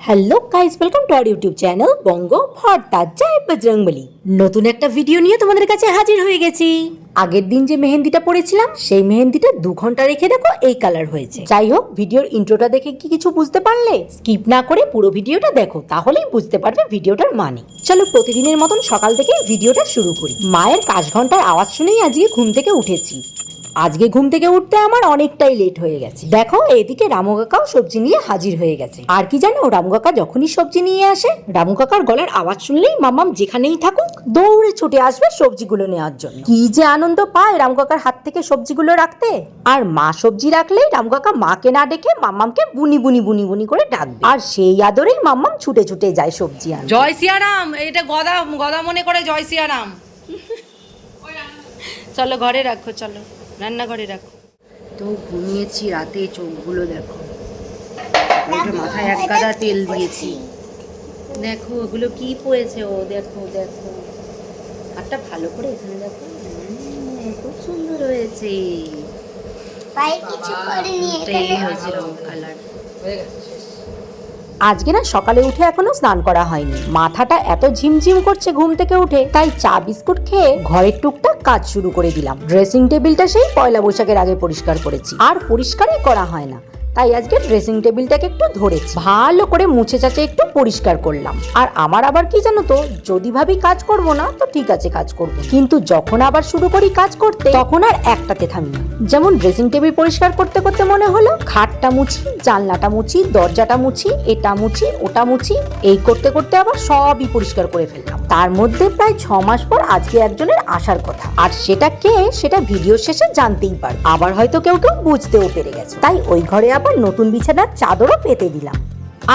Hello guys welcome to our YouTube channel বঙ্গ ভর্তা জয় বজরংবলী নতুন একটা ভিডিও নিয়ে তোমাদের কাছে হাজির হয়ে গেছি। আগের দিন যে মেহেন্দিটা পরেছিলাম, সেই মেহেন্দিটা দু ঘণ্টা রেখে দেখো এই কালার হয়েছে। যাই হোক, ভিডিওর ইন্ট্রোটা দেখে কি কিছু বুঝতে পারলে স্কিপ না করে পুরো ভিডিওটা দেখো, তাহলেই বুঝতে পারবে ভিডিওটার মানে। চলো প্রতিদিনের মতন সকাল থেকে ভিডিওটা শুরু করি। মায়ের কাজ ঘণ্টার আওয়াজ শুনেই আজকে ঘুম থেকে উঠেছি। আজকে ঘুম থেকে উঠতে আমার অনেকটাই লেট হয়ে গেছে। দেখো এদিকে রামু কাকাও সবজি নিয়ে হাজির হয়ে গেছে। আর কি জানো রামু কাকা যখনই সবজি নিয়ে আসে রামু কাকার গলার আওয়াজ শুনলেই মামাম যেখানেই থাকুক দৌড়ে ছুটে আসবে সবজিগুলো নেওয়ার জন্য। কি যে আনন্দ পায় রামু কাকার হাত থেকে সবজিগুলো রাখতে। আর মা সবজি রাখলেই রামু কাকা মাকে না ডেকে মাম্মামকে বুনি বুনি বুনি বুনি করে ডাকবে। আর সেই আদরেই মাম্মাম ছুটে ছুটে যায় সবজি আনতে। জয় সিয়ারাম! এটা গদা গদা মনে করে জয় সিয়ারাম। চলো ঘরে রাখো চলো। রান্নাঘরে রাখো। তো ঘুমিয়েছি রাতে চোখগুলো দেখো। ওটা মাথায় এক গাদা তেল দিয়েছি। দেখো ওগুলো কি পড়েছে? ও দেখো দেখো। হাতটা ভালো করে এখানে দেখো। খুব সুন্দর হয়েছে। পায়ে কিছু করিনি এটা এই হয়েছে রং কালার। আজকে না সকালে উঠে এখনও স্নান করা হয়নি। মাথাটা এত ঝিমঝিম করছে ঘুম থেকে উঠে, তাই চা, বিস্কুট খেয়ে ঘরের টুকটাক কাজ শুরু করে দিলাম। ড্রেসিং টেবিলটা সেই পয়লা বৈশাখের আগে পরিষ্কার করেছি। আর পরিষ্কারই করা হয় না। তাই আজকে ড্রেসিং টেবিলটাকে একটু ধরেছি। ভালো করে মুছে চাচে একটু পরিষ্কার করলাম। আর আমার আবার কি জানো তো? যদি ভাবি কাজ করব না, তো ঠিক আছে কাজ করব। কিন্তু যখন আবার শুরু করি কাজ করতে, তখন আর একটাতে থামি না। যেমন ড্রেসিং টেবিল পরিষ্কার করতে করতে মনে হলো, খাটটা মুছি, জানলাটা মুছি, দরজাটা মুছি, এটা মুছি, ওটা মুছি, এই করতে করতে আবার সবই পরিষ্কার করে ফেললাম। তার মধ্যে প্রায় ছ মাস পর আজকে একজনের আসার কথা। আর সেটা কে, সেটা ভিডিও শেষে জানতেই পার আবার হয়তো কেউ কেউ বুঝতেও পেরে গেছে। তাই ওই ঘরে আবার নতুন বিছানার চাদরও পেতে দিলাম।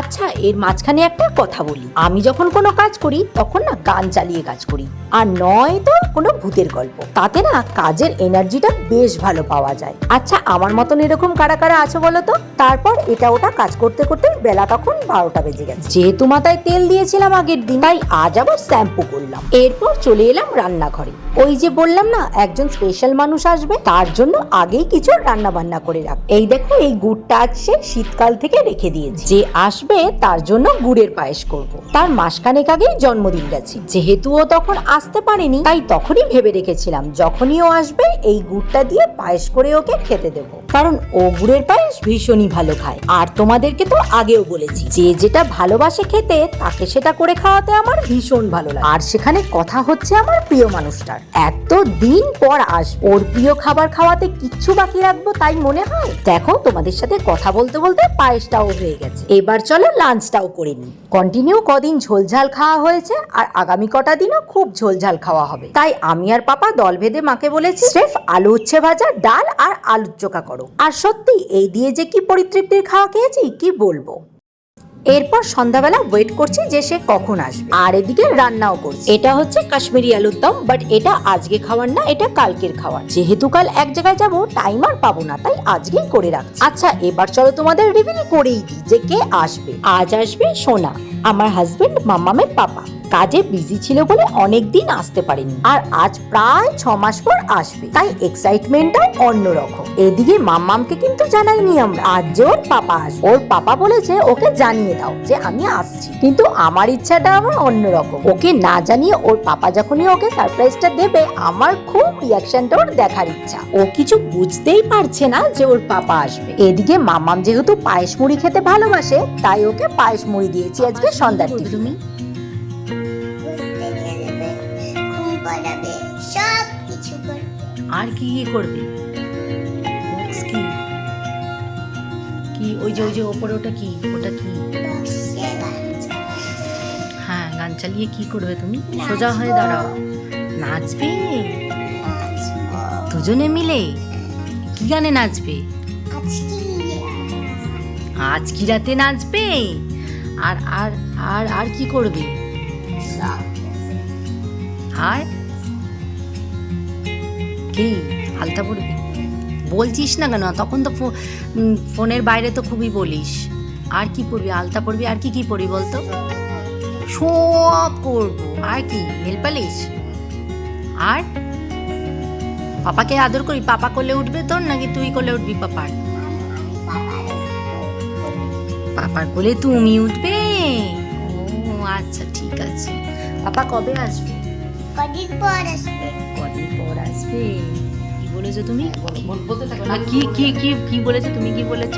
আচ্ছা এর মাঝখানে একটা কথা বলি। আমি যখন কোনো কাজ করি, তখন না গান চালিয়ে কাজ করি। আর নয় তো কোনো ভূতের গল্প। তাতে না কাজের এনার্জিটা বেশ ভালো পাওয়া যায়। আচ্ছা আমার মতন এরকম কারা কারা আছে বলো তো? তারপর এটা ওটা কাজ করতে করতে বেলা তখন বারোটা বেজে গেছে। যেহেতু মাথায় তেল দিয়েছিলাম আগের দিন, তাই আজ আবার শ্যাম্পু করলাম। এরপর চলে এলাম রান্নাঘরে। ওই যে বললাম না, একজন স্পেশাল মানুষ আসবে, তার জন্য আগেই কিছু রান্না বান্না করে রাখ। এই দেখো, এই গুড়টা সে শীতকাল থেকে রেখে দিয়েছি। যে আসবে, তার জন্য গুড়ের পায়েস করব। তার মাসখানেক আগেই জন্মদিন গেছে। যেহেতু ও তখন আসতে পারেনি, তাই তখনই ভেবে রেখেছিলাম, যখনই ও আসবে, এই গুড়টা দিয়ে পায়েস করে ওকে খেতে দেব। কারণ ও গুড়ের পায়েস ভীষণই ভালো খায়। আর তোমাদেরকে তো আগেও বলেছি, যে যেটা ভালোবাসে খেতে, তাকে সেটা করে খাওয়াতে আমার ভীষণ ভালো লাগে। আর সেখানে কথা হচ্ছে আমার প্রিয় মানুষটার। এত দিন পর আস ওর প্রিয় খাবার খাওয়াতে কিচ্ছু বাকি রাখব তাই মনে হয়? দেখো, তোমাদের সাথে কথা বলতে বলতে পায়েসটাও হয়ে গেছে। এবার চলো লাঞ্চটাও করে নিই। কন্টিনিউ কদিন ঝোলঝাল খাওয়া হয়েছে আর আগামী কটা দিনও খুব ঝোলঝাল খাওয়া হবে। তাই আমি আর পাপা দল ভেদে মাকে বলেছি, স্রেফ আলু উচ্ছে ভাজা, ডাল আর আলুর চোখা করো। আর সত্যি এই দিয়ে যে কি পরিতৃপ্তির খাওয়া খেয়েছি, কি বলব? এরপর সন্ধ্যাবেলা ওয়েট করছি যে সে কখন আসবে। আর এদিকে রান্নাও করছি। এটা হচ্ছে কাশ্মীরি আলুর দম বাট এটা আজকে খাওয়ার না, এটা কালকের খাওয়ার। যেহেতু কাল এক জায়গায় যাব টাইম আর পাবো না, তাই আজকেই করে রাখছি। আচ্ছা এবার চলো তোমাদের রিভিল করেই দিই যে কে আসবে। আজ আসবে সোনা, আমার হাজবেন্ড মাম্মামের পাপা। কাজে বিজি ছিল বলে অনেক দিন আসতে পারেনি। আর আজ প্রায় ছ মাস পর আসবে। তাই এক্সাইটমেন্টটাও অন্যরকম। এদিকে মাম্মামকে কিন্তু জানাইনি আমরা। আজ ওর পাপা আসবে। ওর পাপা বলেছে ওকে জানিয়ে দাও যে আমি আসছি। কিন্তু আমার ইচ্ছাটা আবার অন্যরকম। ওকে না জানিয়ে ওর পাপা যখনই ওকে সারপ্রাইজটা দেবে, আমার খুব রিয়াকশনটা ওর দেখার ইচ্ছা। ও কিছু বুঝতেই পারছে না যে ওর পাপা আসবে। এদিকে মাম্মাম যেহেতু পায়েস মুড়ি খেতে ভালোবাসে, তাই ওকে পায়েস মুড়ি দিয়েছি আজকে সন্ধ্যার টিফিনে। পাড়াবে সব কিছু করবে। আর কি ইয়ে করবে? বক্স কি? কি? ওই যে ওই যে ওপরে ওটা কি? ওটা কি? হ্যাঁ গান চালিয়ে কি করবে তুমি? সোজা হয়ে দাঁড়াও। নাচবে? দুজনে মিলে? কি গানে নাচবে? আজ কি রাতে? নাচবে? আর আর আর আর কি করবে? আর কি আলতা পড়বি বলছিস না কেন? তখন তো ফোনের বাইরে তো খুবই বলিস। আর কি পড়বি? আলতা পড়বি? আর কি কি পড়বি বলতো? সব করব আর কি? Nail polish? আর? পাপাকে আদর করি। পাপা করলে উঠবে তোর নাকি তুই করলে উঠবি পাপার? পাপার কোলে তুমি উঠবে? ও আচ্ছা ঠিক আছে। পাপা কবে আসবে? কদিন পর আসবে। আসবে কি বলেছ তুমি? না, কি কি কি কি বলেছ তুমি কি বলেছ?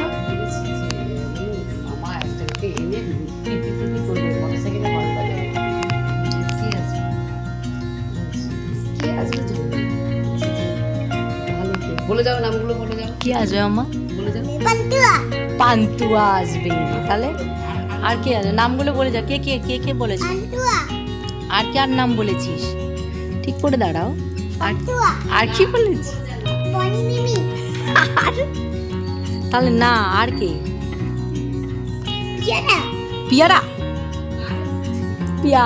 কি আছে? কি আসবে বলে যাও নামগুলো বলে যাও। কি আসবে আমা বলে যাও। পান্তুয়া। পান্তুয়া আসবে তাহলে। আর কে আছে? নামগুলো বলে যা কে কে কে কে বলেছে? আর কি আর নাম বলেছিস? ঠিক করে দাঁড়াও। আর কি বলেছিস পনি তাহলে না আর কে? পিয়ারা। পিয়া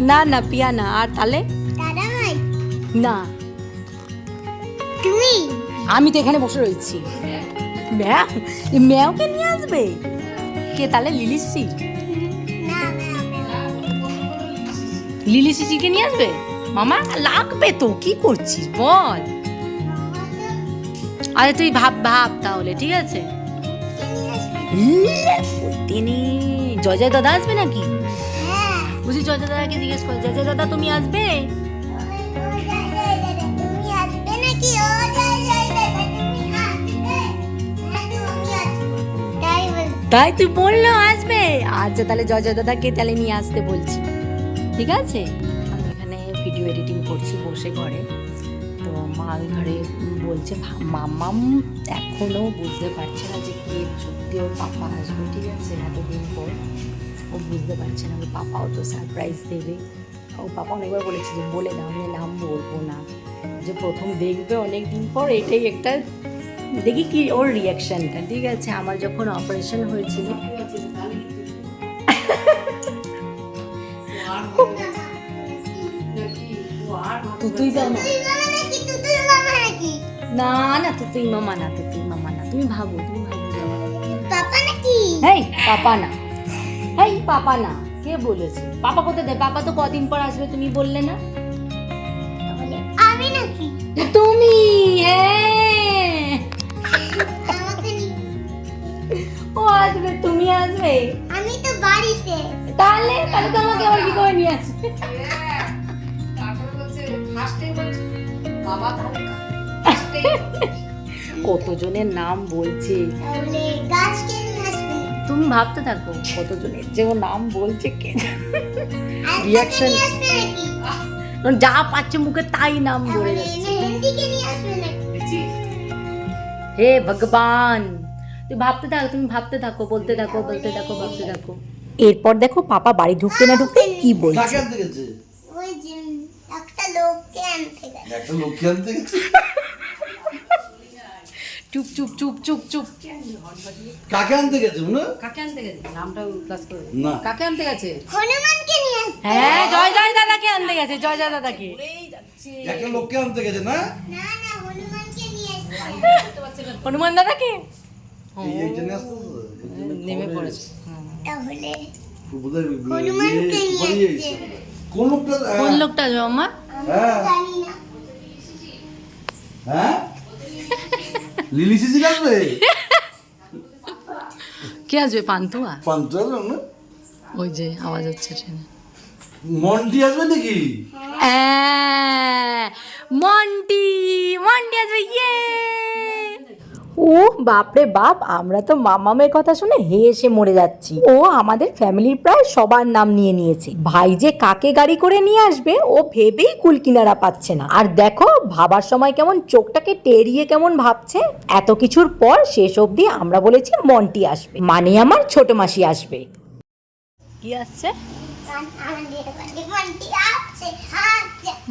না না পিয়া না আর তাহলে? না। তুমি? আমি তো এখানে বসে রয়েছি। ম্যাও ম্যাওকে নিয়ে আসবে? কে তাহলে লিলি সিসি? না না না। লিলি সিসিকে নিয়ে আসবে? মামা, লাগবে তো, কি করছিস বল? আরে তুই ভাব ভাব তাহলে, ঠিক আছে? তিনি জয় দাদা আসবে নাকি? বুঝি জয় জয় দাদাকে জিজ্ঞেস কর জয় দাদা, তুমি আসবে? তাই তুই বলল আসবে? আচ্ছা তাহলে জয় দাদাকে তাহলে নিয়ে আসতে বলছি। ঠিক আছে? ভিডিও এডিটিং করছি বসে ঘরে। তো মা ওই ঘরে বলছে মামাম এখনও বুঝতে পারছে না যে কে সত্যি ওর পাপা আসবে ঠিক আছে? এতদিন পর ও বুঝতে পারছে না ওর পাপাও তো সারপ্রাইজ দেবে। ও পাপা অনেকবার বলেছে যে বলে দাও আমি নাম বলব না। যে প্রথম দেখবে অনেক দিন পর এটাই একটা দেখি কি ওর রিয়াকশনটা ঠিক আছে? আমার যখন অপারেশন হয়েছিল। তুতুই মামা না না তুতুই মামা না তুতুই মামা না তুমি ভাবো তুমি ভাবো পাপা নাকি? হেই পাপা না। হেই পাপা না কে বলেছে? পাপা কোথায়? দেয় পাপা তো কদিন পর আসবে তুমি বললে না? আমি নাকি? তুমি হ্যাঁ। ও আসবে তুমি আসবে। আমি তো বাড়িতে। তাহলে তাহলে তোমাকে আবার কি করে নিয়ে আসবে? কতজনের নাম বলছে? তুমি ভাবতে থাকো কতজনের যে ও নাম বলছে কে নাকি? যা পাচ্ছে মুখে তাই নাম বলে হে ভগবান তুই ভাবতে থাকো তুমি ভাবতে থাকো বলতে থাকো বলতে থাকো ভাবতে থাকো। এরপর দেখো পাপা বাড়ি ঢুকতে না ঢুকতে কি বলছে কাকে আনতে গেছে ওই যে একটা লোককে আনতে গেছে একটা লক্ষ্মী আনতে চুপ চুপ চুপ চুপ চুপ। কাকে আনতে গেছে কাকে আনতে গেছে? ক্লাস করে না। কাকে আনতে গেছে? হনুমানকে নিয়ে হ্যাঁ জয় জয় দাদাকে আনতে গেছে জয় জয় দাদাকে একটা লোককে আনতে গেছে না? না না হনুমানকে নিয়ে হনুমান দাদাকে? নেমে পড়েছে। তাহলে হনুমানকে নিয়ে। কোন লোকটা? কোন লোকটা আসবে মামা হ্যাঁ জানি না। হ্যাঁ? লিলি সিসি আসবে কে আসবে? পান্তুয়া পান্তা না? ওই যে আওয়াজ হচ্ছে ট্রেনে। মন্টি আসবে নাকি? মন্টি মন্টি আসবে ইয়ে! ও বাপরে বাপ আমরা তো মামামের কথা শুনে হেসে মরে যাচ্ছি। ও আমাদের ফ্যামিলির প্রায় সবার নাম নিয়ে নিয়েছে। ভাই যে কাকে গাড়ি করে নিয়ে আসবে ও ভেবেই কুল কিনারা পাচ্ছে না। আর দেখো ভাবার সময় কেমন চোখটাকে টেরিয়ে কেমন ভাবছে। এত কিছুর পর শেষ অবধি আমরা বলেছি মন্টি আসবে। মানে আমার ছোট মাসি আসবে। কি আসছে।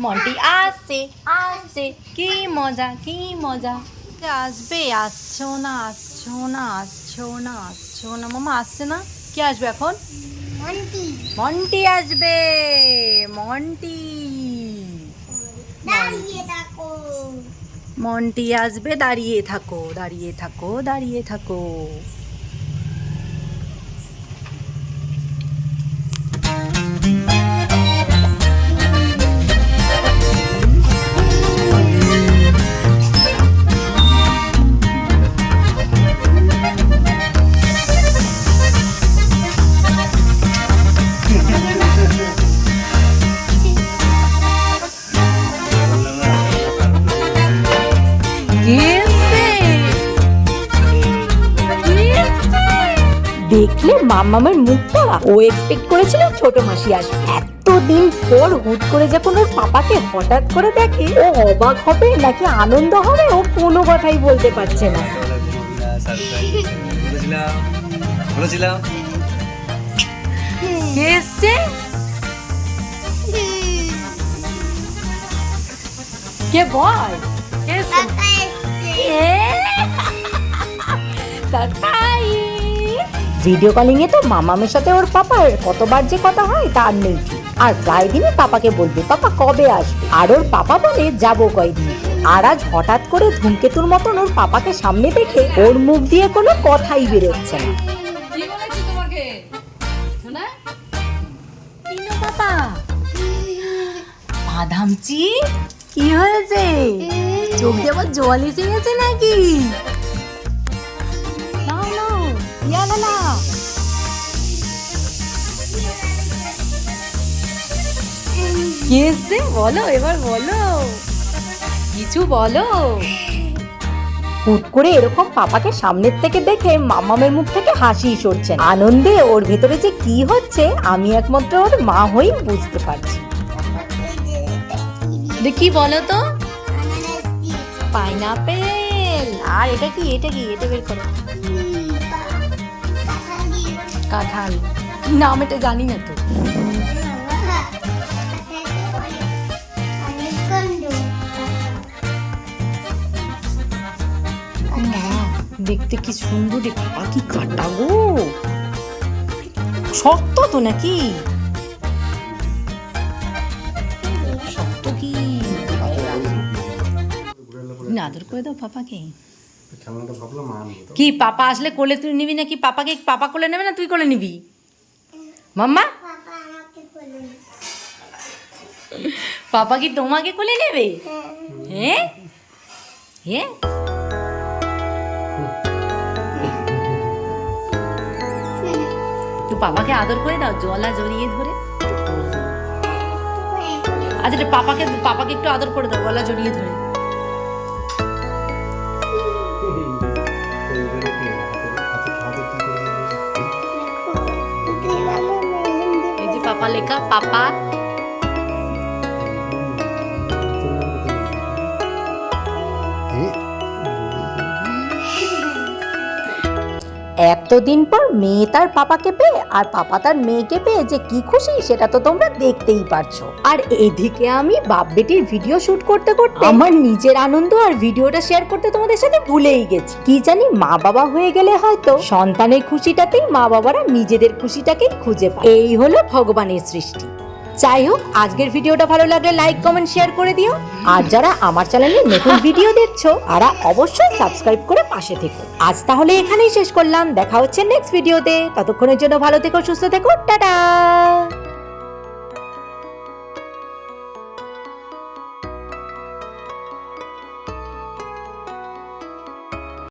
মন্টি আসছে। আসছে। কি মজা কি মজা। আসবে? আসছো না আসছো না আসছো না আসছো না। মামা আসছে না? কে আসবে এখন? মন্টি। মন্টি আসবে। মন্টি। দাঁড়িয়ে থাকো। মন্টি আসবে দাঁড়িয়ে থাকো দাঁড়িয়ে থাকো দাঁড়িয়ে থাকো। দেখলে মামামের মুখটা ও এক্সপেক্ট করেছিল ছোট মাসি আসবে। এতদিন পর হুট করে যখন ওর পাপাকে হঠাৎ করে দেখে ও অবাক হবে নাকি আনন্দ হবে ও কোনো কথাই বলতে পারছে না। বলেছিলাম কে এসছে? কে বল? কে এসছে? ভিডিও কলিং এ তো মামামের সাথে ওর পাপার কতবার যে কথা হয় তার নেই ঠিক। আর প্রায় দিনই পাপাকে বলবে পাপা কবে আসবে? আর ওর পাপা বলে যাব কয়দিন। আর আজ হঠাৎ করে ধূমকেতুর মতন ওর পাপাকে সামনে দেখে ওর মুখ দিয়ে কোনো কথাই বেরোচ্ছে না। কি বলেছি তোমাকে? শোনা? পাপা। বাদামচি? কি হয়েছে? চোখ দিয়ে আবার জল এসে গেছে নাকি? ইয়া না না বলো এবার বলো। কিছু বলো। হুট করে এরকম পাপাকে সামনের থেকে দেখে মামামের মুখ থেকে হাসি সরছে আনন্দে ওর ভেতরে যে কি হচ্ছে আমি একমাত্র ওর মা হয়েই বুঝতে পারছি। কি বলো তো? পাইনাপেল। আর এটা কি? এটা কি? এটা বের করো। কাঁঠাল। কি নাম এটা জানি না তো। দেখতে কি সুন্দর বাবা কি কাটা গো। শক্ত তো নাকি? শক্ত কি? না আদর করে দাও পাপাকে। খেলনাটা ভাবলাম আনব কি পাপা আসলে কোলে তুই নিবি নাকি? পাপাকে পাপা কোলে নেবে না তুই কোলে নিবি? মাম্মা? পাপা কি তোমাকে কোলে নেবে? হ্যাঁ। হ্যাঁ? তুই পাপাকে আদর করে দাও জলা জড়িয়ে ধরে। আচ্ছা রে, পাপাকে পাপাকে একটু আদর করে দাও গলা জড়িয়ে ধরে। যে পাপা এতদিন পর মেয়ে তার পাপাকে পেয়ে আর পাপা তার মেয়েকে পেয়ে যে কি খুশি সেটা তো তোমরা দেখতেই পারছ। আর এদিকে আমি বাপ বেটির ভিডিও শুট করতে করতে আমার নিজের আনন্দ আর ভিডিওটা শেয়ার করতে তোমাদের সাথে ভুলেই গেছি। কি জানি মা বাবা হয়ে গেলে হয়তো সন্তানের খুশিটাতেই মা বাবারা নিজেদের খুশিটাকেই খুঁজে পায়। এই হলো ভগবানের সৃষ্টি। যাই হোক আজকের ভিডিওটা ভালো লাগলে লাইক কমেন্ট শেয়ার করে দিও। আর যারা আমার চ্যানেলে নতুন ভিডিও দেখছ, তারা অবশ্যই সাবস্ক্রাইব করে পাশে থেকো। আজ তাহলে এখানেই শেষ করলাম। দেখা হচ্ছে নেক্সট ভিডিওতে ততক্ষণের জন্য ভালো থেকো, সুস্থ থেকো। টাটা!